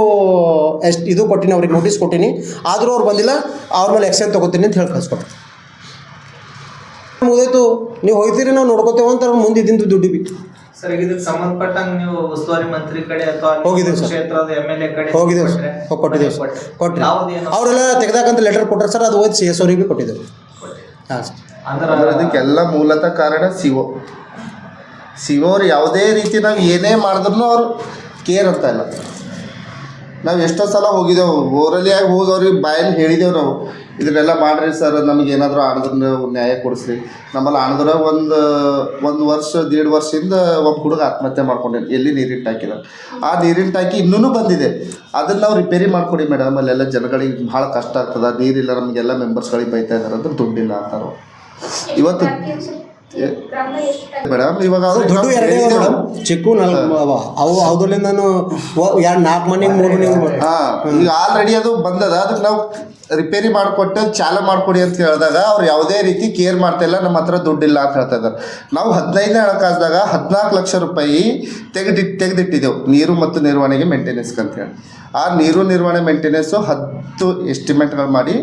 ಎಷ್ಟು ಇದು ಕೊಟ್ಟಿನಿ ಅವ್ರಿಗೆ ನೋಟಿಸ್ ಕೊಟ್ಟಿನಿ. ಆದರೂ ಅವ್ರು ಬಂದಿಲ್ಲ ಅವ್ರ ಮೇಲೆ ಎಕ್ಸೆನ್ ತೊಗೋತೀನಿ ಅಂತ ಹೇಳಿ ಕಳ್ಸ್ಕೊಟ್ರು. ಮುಗಿದೋಯ್ತು ನೀವು ಹೋಗ್ತೀರಿ ನಾವು ನೋಡ್ಕೋತೇವೆ ಅಂತ ಅವ್ರು ಮುಂದೆ ಇದ್ದಿಂದು ದುಡ್ಡು ಬಿ. ಸರ್ ಈಗ ಇದಕ್ಕೆ ಸಂಬಂಧಪಟ್ಟಂಗೆ ನೀವು ಉಸ್ತುವಾರಿ ಮಂತ್ರಿ ಕಡೆ ಅಥವಾ ನಿಮ್ಮ ಹೋಗಿದ್ದೀವಿ ಸರ್. ಕ್ಷೇತ್ರದ ಎಂ ಎಲ್ ಎ ಕಡೆ ಹೋಗಿದ್ದೇವೆ? ಸರ್. ಕೊಟ್ಟಿದ್ದೇವೆ ಸರ್. ಅವರೆಲ್ಲ ತೆಗ್ದಾಕಂತ ಲೆಟರ್ ಕೊಟ್ಟರೆ ಸರ್ ಅದು ಓದಿ ಸಿ ಎಸ್ ಅವ್ರಿಗೆ ಬಿ ಕೊಟ್ಟಿದ್ದೇವೆ. ಹಾಂ ಸರ್. ಅಂದ್ರೆ ಅದಕ್ಕೆಲ್ಲ ಮೂಲತಃ ಕಾರಣ ಸಿಒ ಅವ್ರು ಯಾವುದೇ ರೀತಿ ನಾವು ಏನೇ ಮಾಡಿದ್ರು ಅವ್ರು ಕೇರ್ ಅಂತ ಇಲ್ಲ. ನಾವು ಎಷ್ಟೋ ಸಲ ಹೋಗಿದ್ದೆವು. ಊರಲ್ಲಿ ಆಗಿ ಹೋಗಿ ಅವ್ರಿಗೆ ಬಾಯಲ್ಲಿ ಹೇಳಿದೆವು ನಾವು. ಇದನ್ನೆಲ್ಲ ಮಾಡ್ರಿ ಸರ್ ನಮಗೆ ಏನಾದರೂ ಆಣದ್ರ ನ್ಯಾಯ ಕೊಡಿಸ್ರಿ. ನಮ್ಮಲ್ಲಿ ಆಣದ್ರ ಒಂದು ಒಂದು ವರ್ಷ ದೀಡ್ ವರ್ಷದಿಂದ ಒಬ್ಬ ಹುಡುಗ ಆತ್ಮಹತ್ಯೆ ಮಾಡ್ಕೊಂಡಿದ್ದೆ ಎಲ್ಲಿ ನೀರಿನ ಟಾಕಿದ ಆ ನೀರಿನ ಟಾಕಿ ಇನ್ನೂ ಬಂದಿದೆ. ಅದನ್ನು ನಾವು ರಿಪೇರಿ ಮಾಡ್ಕೊಡಿ ಮೇಡಮ್ ಅಲ್ಲೆಲ್ಲ ಜನಗಳಿಗೆ ಭಾಳ ಕಷ್ಟ ಆಗ್ತದೆ. ನೀರಿಲ್ಲ ನಮಗೆಲ್ಲ ಮೆಂಬರ್ಸ್ಗಳಿಗೆ ಬೈತಾ ಇದ್ದಾರೆ ಅಂದ್ರೆ ದುಡ್ಡಿಲ್ಲ ಅಂತಾರೆ. ಇವತ್ತು ಮೇಡಮ್ ಇವಾಗ ಅದು ದೊಡ್ಡ ಎರಡೇ. ಮೇಡಮ್ ಚಿಕ್ಕು ನಾಲ್ಕು ಅವು ಅವ್ದ್ರಲ್ಲಿಂದ ನಾನು ಎರಡು ನಾಲ್ಕು ಮನೆ ಮೂರು ಹಾ. ಈಗ ಆಲ್ರೆಡಿ ಅದು ಬಂದದ ಅದಕ್ಕೆ ನಾವು ರಿಪೇರಿ ಮಾಡಿಕೊಟ್ಟು ಚಾಲು ಮಾಡ್ಕೊಡಿ ಅಂತ ಹೇಳಿದಾಗ ಅವ್ರು ಯಾವುದೇ ರೀತಿ ಕೇರ್ ಮಾಡ್ತಾ ಇಲ್ಲ ನಮ್ಮ ಹತ್ರ ದುಡ್ಡಿಲ್ಲ ಅಂತ ಹೇಳ್ತಾ ಇದ್ದಾರೆ. ನಾವು ಹದಿನೈದನೇ ಹಣಕಾಸದಾಗ ಹದಿನಾಲ್ಕು ಲಕ್ಷ ರೂಪಾಯಿ ತೆಗೆದಿಟ್ ತೆಗೆದಿಟ್ಟಿದ್ದೆವು ನೀರು ಮತ್ತು ನಿರ್ವಹಣೆಗೆ ಮೇಂಟೆನೆನ್ಸ್ಗೆ ಅಂತ ಹೇಳಿ. ಆ ನೀರು ನಿರ್ವಹಣೆ ಮೇಂಟೆನೆನ್ಸು ಹತ್ತು ಎಸ್ಟಿಮೇಟ್ಗಳು ಮಾಡಿ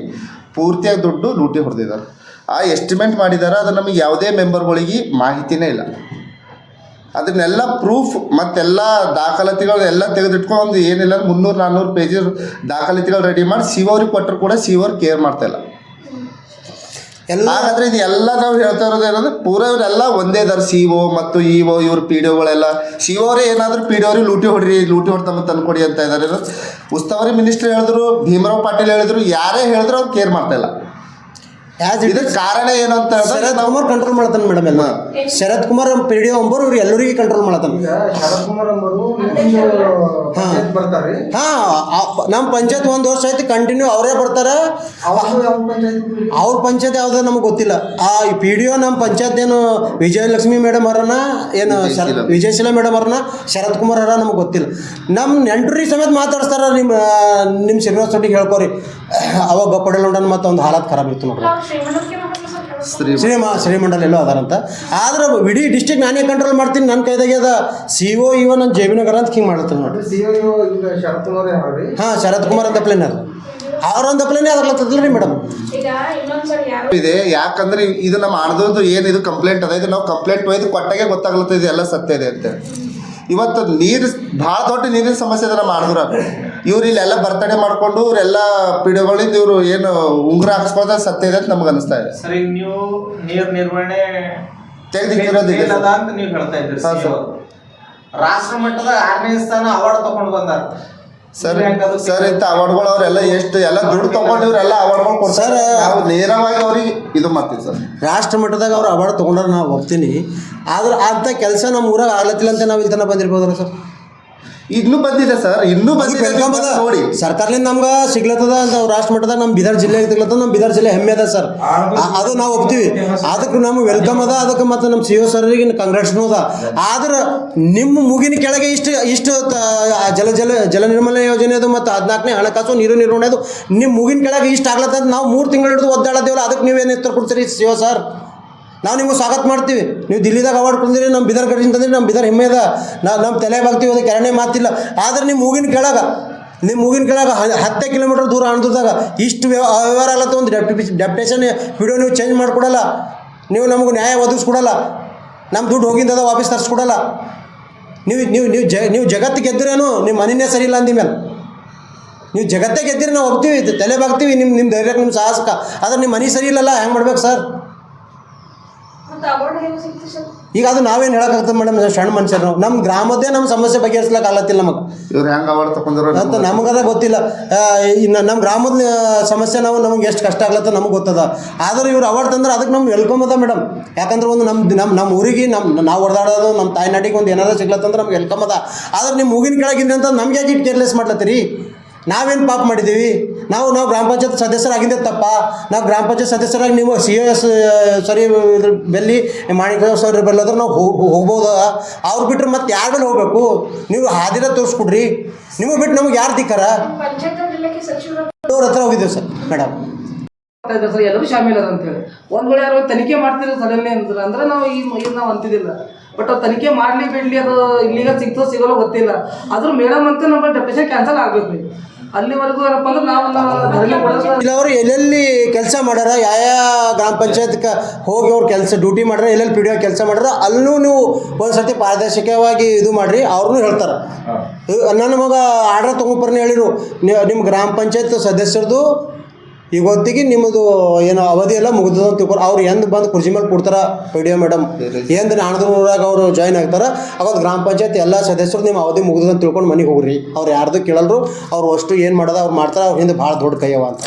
ಪೂರ್ತಿಯಾಗಿ ದುಡ್ಡು ಲೂಟಿ ಹೊಡೆದಿದ್ದಾರೆ. ಆ ಎಸ್ಟಿಮೇಟ್ ಮಾಡಿದ್ದಾರೆ ಅದು ನಮಗೆ ಯಾವುದೇ ಮೆಂಬರ್ಗಳಿಗೆ ಮಾಹಿತಿನೇ ಇಲ್ಲ. ಅದನ್ನೆಲ್ಲ ಪ್ರೂಫ್ ಮತ್ತೆಲ್ಲ ದಾಖಲಾತಿಗಳು ಎಲ್ಲ ತೆಗೆದಿಟ್ಕೊಂಡು ಏನಿಲ್ಲ ಮುನ್ನೂರು ನಾನ್ನೂರು ಪೇಜ್ ದಾಖಲಾತಿಗಳು ರೆಡಿ ಮಾಡಿ ಸಿವೋರಿಗೆ ಕೊಟ್ಟರು ಕೂಡ ಸಿವೋರ್ ಕೇರ್ ಮಾಡ್ತಾ ಇಲ್ಲ. ಎಲ್ಲ ಹಾಗಾದ್ರೆ ಇದು ಎಲ್ಲ ನಾವು ಹೇಳ್ತಾ ಇರೋದು ಏನಂದ್ರೆ ಪೂರ ಇವರೆಲ್ಲ ಒಂದೇ ಇದಾರೆ ಸಿ ಒ ಮತ್ತು ಇ ಓ ಇವ್ರ ಪಿ ಡಿ ಒಗಳೆಲ್ಲ ಸಿ ಅವರೇ ಏನಾದರೂ ಪಿ ಡಿ ಅವ್ರಿಗೆ ಲೂಟಿ ಹೊಡ್ರಿ ಲೂಟಿ ಹೊಡ್ತಾ ತಂದ್ಕೊಡಿ ಅಂತ ಇದ್ದಾರೆ ಉಸ್ತುವಾರಿ ಮಿನಿಸ್ಟರ್ ಹೇಳಿದ್ರು ಭೀಮರಾವ್ ಪಾಟೀಲ್ ಹೇಳಿದ್ರು ಯಾರೇ ಹೇಳಿದ್ರು ಅವ್ರು ಕೇರ್ ಮಾಡ್ತಾ ಇಲ್ಲ. ಇದಕ್ಕೆ ಕಾರಣ ಏನು ಅಂತ ಶರತ್ ನಾವು ಕುಮಾರ್ ಕಂಟ್ರೋಲ್ ಮಾಡ್ತಾನೆ ಮೇಡಮ್ ಎಲ್ಲ. ಶರತ್ ಕುಮಾರ್ ಪಿ ಡಿ ಒಂಬರು ಇವ್ರು ಎಲ್ಲರಿಗೂ ಕಂಟ್ರೋಲ್ ಮಾಡ್ತಾನೆ. ಶರತ್ ಕುಮಾರ್ ಅಂಬರು ಹಾ. ಬರ್ತಾರೆ. ಹಾ ನಮ್ಮ ಪಂಚಾಯತ್ ಒಂದು ವರ್ಷ ಆಯ್ತು ಕಂಟಿನ್ಯೂ ಅವರೇ ಬರ್ತಾರೆ. ಅವರು ಪಂಚಾಯತ್ ಅವ್ರ ಪಂಚಾಯತ್ ಯಾವ್ದು ನಮ್ಗೆ ಗೊತ್ತಿಲ್ಲ. ಆ ಪಿ ಡಿ ಒ ನಮ್ಮ ಪಂಚಾಯತ್ ಏನು ವಿಜಯಲಕ್ಷ್ಮಿ ಮೇಡಮ್ ಅವರನ್ನ ಏನು ಶರ ವಿಜಯಶೀಲ. ಮೇಡಮ್ ಅವ್ರನ್ನ ಶರತ್ ಕುಮಾರ್ ಅವರ ನಮ್ಗೆ ಗೊತ್ತಿಲ್ಲ. ನಮ್ಮ ನೆಂಟ್ರಿ ಸಮೇತ ಮಾತಾಡ್ತಾರ ನಿಮ್ಮ ನಿಮ್ಮ ಶ್ರೀನಿವಾಸ ರೆಡ್ಡಿಗೆ ಹೇಳ್ಕೊರಿ ಅವಾಗ ಪಡೆಲೊಂಡನ್ ಮತ್ತು ಒಂದು ಹಾಲತ್ ಖರಾಬ್ ಇತ್ತು ನೋಡ್ರಿ. ಶ್ರೀಮ ಶ್ರೀಮಂಡಲ ಎಲ್ಲೋ ಅದಾರಂತ. ಆದ್ರೆ ಇಡೀ ಡಿಸ್ಟಿಕ್ ನಾನೇ ಕಂಟ್ರೋಲ್ ಮಾಡ್ತೀನಿ. ನನ್ನ ಕೈದಾಗೆ ಅದ ಸಿ ಒ ಇವ ನನ್ನ ಜೇಬಿನಗರ ಅಂತ ಹಿಂಗೆ ಮಾಡ್ತೀನಿ ನೋಡಿ. ಹಾಂ ಶರತ್ ಕುಮಾರ್ ಅಂತ ಪ್ಲೇನರ್ ಅವ್ರೊಂದು ಪ್ಲೇನೇ ಮೇಡಮ್ ಈಗ ಇನ್ನೊಂದ್ಸರಿ ಯಾರು? ಇದೆ ಯಾಕಂದ್ರೆ ಇದು ನಮ್ಮ ಆಣದೊಂದು ಏನು ಇದು ಕಂಪ್ಲೇಂಟ್ ಅದ? ಇದು ನಾವು ಕಂಪ್ಲೇಂಟ್ ಒಯ್ದು ಕೊಟ್ಟಾಗೆ ಗೊತ್ತಾಗ್ಲತ್ತ ಇದು ಎಲ್ಲ ಸತ್ಯ ಇದೆ ಅಂತ. ಇವತ್ತು ನೀರು ಭಾಳ ದೊಡ್ಡ ನೀರಿನ ಸಮಸ್ಯೆ ಇದೆ ನಮ್ಮ ಆಣದೂರ ಇವ್ರು ಇಲ್ಲೆಲ್ಲ ಬರ್ತಡೇ ಮಾಡ್ಕೊಂಡು ಇವರೆಲ್ಲ ಪಿಡಿಗಳಿಂದ ಇವರು ಏನು ಉಂಗುರ ಹಾಕ್ಸ್ಕೊಳ್ತಾ ಸತ್ಯ ಇದೆ ಅಂತ ನಮ್ಗೆ ಅನಿಸ್ತಾ ಇದೆ. ಸರ್ ಈಗ ನೀವು ನೀರ್ ನಿರ್ವಹಣೆ ತೆಗ್ದಿಟ್ಟಿರೋದು ಇದೆ fail ಅದ ಸರ್. ಅಂತ ನೀವು ಹೇಳ್ತಾ ಇದ್ದೀರಿ ಹಾ, CEO. ರಾಷ್ಟ್ರ ಮಟ್ಟದ ಆರನೇ ಸ್ಥಾನ ಅವಾರ್ಡ್ ತಗೊಂಡು ಬಂದಾರ. ಸರ್ ಸರ್ ಇಂಥ ಅವಾರ್ಡ್ಗಳು ಅವರೆಲ್ಲ ಎಷ್ಟು ಎಲ್ಲ ದುಡ್ಡು ತಗೊಂಡು ಇವರೆಲ್ಲ ಅವಾರ್ಡ್ಗಳು ಕೊಡ್ತಾರೆ. ಸರ್, ನಾವು ನೇರವಾಗಿ ಅವ್ರಿಗೆ ಇದು ಮಾಡ್ತೀವಿ ಸರ್. ರಾಷ್ಟ್ರ ಮಟ್ಟದಾಗ ಅವ್ರು ಅವಾರ್ಡ್ ತೊಗೊಂಡ್ರೆ ನಾವು ಹೋಗ್ತೀನಿ ಆದ್ರೆ ಅಂತ ಕೆಲಸ ನಮ್ಮ ಊರಾಗ ಆಗ್ಲತ್ತಿಲ್ಲ ಅಂತ ನಾವು ಇಲ್ಲಿ ತನಕ ಬಂದಿರ್ಬೋದಲ್ಲ ಸರ್. ಇನ್ನೂ ಬಂದಿದೆ ಸರ್ ಇನ್ನೂ ಬಂದಿದೆ ನೋಡಿ. ಸರ್ಕಾರದಿಂದ ನಮ್ಗ ಸಿಗ್ಲತ್ತದ ಅಂತ ರಾಷ್ಟ್ರ ಮಟ್ಟದ ನಮ್ಮ ಬಿದರ್ ಜಿಲ್ಲೆ ಸಿಗ್ಲತ್ತದ ನಮ್ಮ ಬಿದರ್ ಜಿಲ್ಲೆ ಹೆಮ್ಮೆ ಅದ ಸರ್ ಅದು ನಾವು ಒಪ್ತೀವಿ. ಅದಕ್ಕೆ ನಮ್ಗೆ ವೆಲ್ಕಮ್ ಅದ ಅದಕ್ಕೆ ಮತ್ತೆ ನಮ್ಮ ಸಿ ಒ ಸರ್ರಿಗೆ ಕಂಗ್ರಾಟ್ಸ್ನೂ ಅದ. ಆದ್ರೆ ನಿಮ್ಮ ಮುಗಿನ ಕೆಳಗೆ ಇಷ್ಟು ಇಷ್ಟು ತ- ಜಲ ಜಲ ಜಲ ನಿರ್ಮಲ ಯೋಜನೆ ಅದು ಮತ್ತು ಹದಿನಾಲ್ಕನೇ ಹಣಕಾಸು ನೀರು ನಿರ್ವಹಣೆ ಅದು ನಿಮ್ಮ ಮುಗಿನ ಕೆಳಗೆ ಇಷ್ಟು ಆಗ್ಲತ್ತದ ನಾವು ಮೂರು ತಿಂಗಳು ಹಿಡಿದು ಒದ್ದಾಡದೇವಲ್ಲ ಅದಕ್ಕೆ ನೀವೇನು ಎತ್ತರ ಕೊಡ್ತೀರಿ ಸಿ ಒ ಸರ್ ನಾವು ನಿಮಗೆ ಸ್ವಾಗತ ಮಾಡ್ತೀವಿ. ನೀವು ದಿಲ್ಲಿದಾಗ ಅವಾರ್ಡ್ ಕೊಂದಿರಿ ನಮ್ಮ ಬಿದರ್ ಗಡಿ ಅಂತಂದ್ರೆ ನಮ್ಮ ಬಿದರ್ ಹೆಮ್ಮೆ ಅದ ನಾವು ನಮ್ಮ ತಲೆ ಬಾಗ್ತೀವಿ ಅದಕ್ಕೆ ಎರಡನೇ ಮಾತಿಲ್ಲ. ಆದ್ರೆ ನಿಮ್ಮ ಮೂಗಿನ ಕೆಳಗ ನಿಮ್ಮ ಮೂಗಿನ ಕೆಳಗೆ ಹತ್ತೇ ಕಿಲೋಮೀಟರ್ ದೂರ ಅನ್ದಾಗ ಇಷ್ಟು ವ್ಯವ ಅವ್ಯವಹಾರ ಆಗತ್ತೆ ಒಂದು ಡೆಪ್ಟಿ ಡೆಪ್ಟೇಷನ್ ವಿಡಿಯೋ ನೀವು ಚೇಂಜ್ ಮಾಡಿಕೊಡಲ್ಲ. ನೀವು ನಮಗೆ ನ್ಯಾಯ ಒದಗಿಸ್ಕೊಡಲ್ಲ. ನಮ್ಮ ದುಡ್ಡು ಹೋಗಿದ್ದದ ವಾಪಸ್ ತರಿಸ್ಕೊಡಲ್ಲ. ನೀವು ನೀವು ನೀವು ಜ ನೀವು ಜಗತ್ತಿಗೆ ಗೆದ್ದಿರೇನು ನಿಮ್ಮ ಮನೆಯೇ ಸರಿ ಇಲ್ಲ ಅಂದಿ ಮೇಲೆ ನೀವು ಜಗತ್ತೇ ಗೆದ್ದಿರಿ, ನಾವು ಹೋಗ್ತೀವಿ ತಲೆ ಬಾಗ್ತೀವಿ ನಿಮ್ಮ ನಿಮ್ಮ ಧೈರ್ಯಕ್ಕೆ ನಿಮ್ಮ ಸಾಹಸಕ್ಕೆ ಆದ್ರೆ ನಿಮ್ಮ ಮನೆ ಸರಿ ಇಲ್ಲಲ್ಲ, ಹೆಂಗೆ ಮಾಡ್ಬೇಕು ಸರ್ ಮತ್ತೆ ಅವಾರ್ಡ್ ಹೇಗೆ ಸಿಕ್ತು ಸರ್ ಈಗ ಅದು ನಾವೇನು ಹೇಳಕ್ಕಾಗ್ತದೆ ಮೇಡಮ್ ಸಣ್ಣ ಮನುಷ್ಯರು. ನಾವು ನಮ್ಮ ಗ್ರಾಮದೇ ನಮ್ಮ ಸಮಸ್ಯೆ ಬಗೆಹರಿಸ್ಲಕ್ಕೆ ಆಗತ್ತಿಲ್ಲ ನಮಗೆ. ಇವ್ರು ಹೆಂಗ್ ಅವಾರ್ಡ್ ತಗೊಂಡ್ರು ಅಂತ ನಮಗದ ಗೊತ್ತಿಲ್ಲ. ಇನ್ನು ನಮ್ಮ ಗ್ರಾಮದ ಸಮಸ್ಯೆ ನಾವು ನಮಗೆ ಎಷ್ಟು ಕಷ್ಟ ಆಗ್ಲತ್ತ ನಮಗೆ ಗೊತ್ತದ. ಆದ್ರೆ ಇವ್ರು ಅವಾರ್ಡ್ ತಂದ್ರೆ ಅದಕ್ಕೆ ನಮ್ಗೆ ವೆಲ್ಕಮ್ ಅದ ಮೇಡಮ್ ಯಾಕಂದ್ರೆ ಒಂದು ನಮ್ಮ ನಮ್ಮ ನಮ್ಮ ಊರಿಗೆ ನಮ್ಮ ನಾವು ಹೊಡೆದಾಡೋದು ನಮ್ಮ ತಾಯ್ನಾಡಿಗೆ ಒಂದು ಏನಾದ್ರು ಸಿಗ್ಲತ್ತಂದ್ರೆ ನಮ್ಗೆ ವೆಲ್ಕಮ್ ಅದ. ಆದ್ರೆ ನಿಮ್ಮ ಮುಗಿನ ಕೆಳಗಿಂದ ಅಂತ ನಮ್ಗೆ ಯಾಕೆ ಇಟ್ಟು ಕೇರ್ಲೆಸ್ ಮಾಡ್ಲತ್ತೀರಿ? ನಾವೇನು ಪಾಪ ಮಾಡಿದ್ದೀವಿ? ನಾವು ನಾವು ಗ್ರಾಮ ಪಂಚಾಯತ್ ಸದಸ್ಯರಾಗಿದ್ದೆ ತಪ್ಪ. ನಾವು ಗ್ರಾಮ ಪಂಚಾಯತ್ ಸದಸ್ಯರಾಗಿ ನೀವು ಸಿ ಎಸ್ ಸರಿ ಇದ್ರ ಬೆಲ್ಲಿ ಮಾಣಿಕ ಸರ್ ಬೆಲ್ಲದ್ರೆ ನಾವು ಹೋಗ್ಬೋದು? ಅವ್ರು ಬಿಟ್ಟರೆ ಮತ್ತೆ ಯಾರ ಮೇಲೆ ಹೋಗ್ಬೇಕು? ನೀವು ಹಾದಿರ ತೋರಿಸ್ಕೊಡ್ರಿ. ನಿಮಗೆ ಬಿಟ್ಟು ನಮ್ಗೆ ಯಾರು ದಿಕ್ಕಾರ ಅವ್ರ ಹತ್ರ ಹೋಗಿದ್ದೇವೆ ಸರ್, ಮೇಡಮ್. ಎಲ್ಲರೂ ಶಾಮೀಲ್ ಅದ ಅಂತೇಳಿ. ಒಂದ್ ವೇಳೆ ಯಾರು ತನಿಖೆ ಮಾಡ್ತಿರೋ ಸಡನ್ಲಿ ಅಂದ್ರೆ ಅಂದ್ರೆ ನಾವು ಈ ಇದು ನಾವು ಅಂತಿದ್ದಿಲ್ಲ ಬಟ್ ಅವ್ರು ತನಿಖೆ ಮಾಡ್ಲಿ ಬಿಡ್ಲಿ ಅದು ಇಲ್ಲಿಗ ಸಿಗ್ತೋ ಸಿಗೋಲ್ಲ ಗೊತ್ತಿಲ್ಲ. ಆದ್ರೂ ಮೇಡಮ್ ಅಂತ ನಮ್ಮ ಡೆಪ್ಯೂಷನ್ ಕ್ಯಾನ್ಸಲ್ ಆಗ್ಬೇಕು. ರೀ ಅಲ್ಲಿವರೆಗೂ ಏನಪ್ಪ ಅಂದ್ರೆ ನಾವು ಅವರು ಎಲ್ಲೆಲ್ಲಿ ಕೆಲಸ ಮಾಡ್ಯಾರ ಯಾವ ಗ್ರಾಮ ಪಂಚಾಯತ್ ಹೋಗಿ ಅವ್ರು ಕೆಲಸ ಡ್ಯೂಟಿ ಮಾಡ್ಯಾರ ಎಲ್ಲೆಲ್ಲಿ ಪಿ ಡಿ ಕೆಲಸ ಮಾಡ್ಯಾರ ಅಲ್ಲೂ ನೀವು ಒಂದು ಸರ್ತಿ ಪಾರದರ್ಶಕವಾಗಿ ಇದು ಮಾಡಿರಿ ಅವ್ರನ್ನೂ ಹೇಳ್ತಾರೆ. ನನ್ನ ಮಗ ಆರ್ಡರ್ ತೊಗೊಂಬರ್ನಿ ಹೇಳಿರು. ನೀವು ನಿಮ್ಮ ಗ್ರಾಮ ಪಂಚಾಯತ್ ಸದಸ್ಯರದು ಈಗ ಹೊತ್ತಿಗೆ ನಿಮ್ಮದು ಏನೋ ಅವಧಿ ಎಲ್ಲ ಮುಗಿದದ ಅಂತ ತಿಳ್ಕೊಂಡು ಅವ್ರು ಎಂದು ಬಂದು ಕುರ್ಚಿ ಮೇಲೆ ಕೊಡ್ತಾರ ಪಿ ಡಿ ಒ ಮೇಡಮ್ ಎಂದು ನಾಣದೂರಾಗ ಅವರು ಜಾಯ್ನ್ ಆಗ್ತಾರೆ? ಅವಾಗ ಗ್ರಾಮ ಪಂಚಾಯತ್ ಎಲ್ಲ ಸದಸ್ಯರು ನಿಮ್ಮ ಅವಧಿ ಮುಗಿದ್ ತಿಳ್ಕೊಂಡು ಮನೆಗೆ ಹೋಗ್ರಿ. ಅವ್ರು ಯಾರ್ದು ಕೇಳಲ್ರು, ಅವ್ರು ಅಷ್ಟು ಏನು ಮಾಡೋದು, ಅವ್ರು ಮಾಡ್ತಾರೆ, ಅವ್ರ ಹಿಂದೆ ಭಾಳ ದೊಡ್ಡ ಕೈಯವ ಅಂತ.